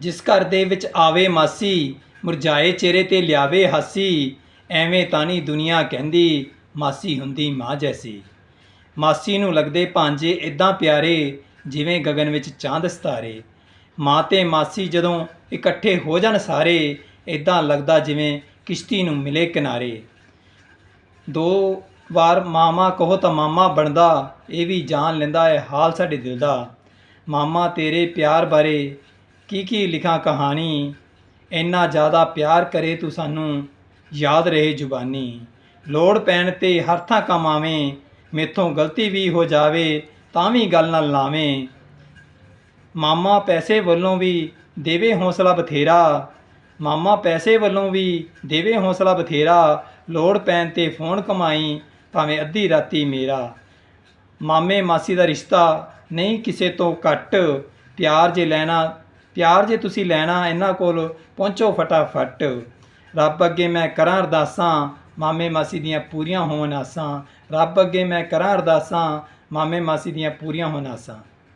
ਜਿਸ ਘਰ ਦੇ ਵਿੱਚ ਆਵੇ ਮਾਸੀ, ਮੁਰਝਾਏ ਚਿਹਰੇ ਤੇ ਲਿਆਵੇ ਹਾਸੀ, ਐਵੇਂ ਤਾਂ ਨਹੀਂ ਦੁਨੀਆ ਕਹਿੰਦੀ ਮਾਸੀ ਹੁੰਦੀ ਮਾਂ ਜੈਸੀ। ਮਾਸੀ ਨੂੰ ਲੱਗਦੇ ਭਾਂਜੇ ਇਦਾਂ ਪਿਆਰੇ, ਜਿਵੇਂ ਗਗਨ ਵਿੱਚ ਚਾਂਦ ਸਤਾਰੇ। ਮਾਂ ਤੇ ਮਾਸੀ ਜਦੋਂ ਇਕੱਠੇ ਹੋ ਜਾਣ ਸਾਰੇ ਇਦਾਂ ਲੱਗਦਾ ਜਿਵੇਂ ਕਿਸ਼ਤੀ ਨੂੰ ਮਿਲੇ ਕਿਨਾਰੇ। ਦੋ ਵਾਰ ਮਾਮਾ ਕਹੋ ਤਾਂ ਮਾਮਾ ਬਣਦਾ, ਇਹ ਵੀ ਜਾਣ ਲੈਂਦਾ ਹੈ ਹਾਲ ਸਾਡੇ ਦਿਲ ਦਾ। ਮਾਮਾ ਤੇਰੇ ਪਿਆਰ ਬਾਰੇ ਕੀ ਕੀ ਲਿਖਾਂ ਕਹਾਣੀ? ਇੰਨਾ ਜ਼ਿਆਦਾ ਪਿਆਰ ਕਰੇ ਤੂੰ ਸਾਨੂੰ। ਯਾਦ ਰਹੇ ਜ਼ੁਬਾਨੀ। ਲੋੜ ਪੈਣ ਤੇ ਹਰ ਥਾਂ ਕੰਮ ਆਵੇਂ। ਮੇਥੋਂ ਗਲਤੀ ਵੀ ਹੋ ਜਾਵੇ, ਤਾਂ ਵੀ ਗੱਲ ਨਾ ਲਾਵੇਂ। ਮਾਮਾ ਪੈਸੇ ਵੱਲੋਂ ਵੀ ਦੇਵੇ ਹੌਸਲਾ ਬਥੇਰਾ। ਮਾਮਾ ਪੈਸੇ ਵੱਲੋਂ ਵੀ ਦੇਵੇ ਹੌਸਲਾ ਬਥੇਰਾ। ਲੋੜ ਪੈਣ ਤੇ ਫੋਨ ਕਮਾਈ, ਭਾਵੇਂ ਅੱਧੀ ਰਾਤੀ ਮੇਰਾ। ਮਾਮੇ ਮਾਸੀ ਦਾ ਰਿਸ਼ਤਾ ਨਹੀਂ ਕਿਸੇ ਤੋਂ ਘੱਟ। ਪਿਆਰ ਜੇ ਲੈਣਾ ਪਿਆਰ ਜੇ ਤੁਸੀਂ ਲੈਣਾ ਇਹਨਾਂ ਕੋਲ, ਪਹੁੰਚੋ ਫਟਾਫਟ। ਰੱਬ ਅੱਗੇ ਮੈਂ ਕਰਾਂ ਅਰਦਾਸਾਂ, ਮਾਮੇ ਮਾਸੀ ਦੀਆਂ ਪੂਰੀਆਂ ਹੋਣ ਆਸਾਂ। ਰੱਬ ਅੱਗੇ ਮੈਂ ਕਰਾਂ ਅਰਦਾਸਾਂ, ਮਾਮੇ ਮਾਸੀ ਦੀਆਂ ਪੂਰੀਆਂ ਹੋਣ ਆਸਾਂ।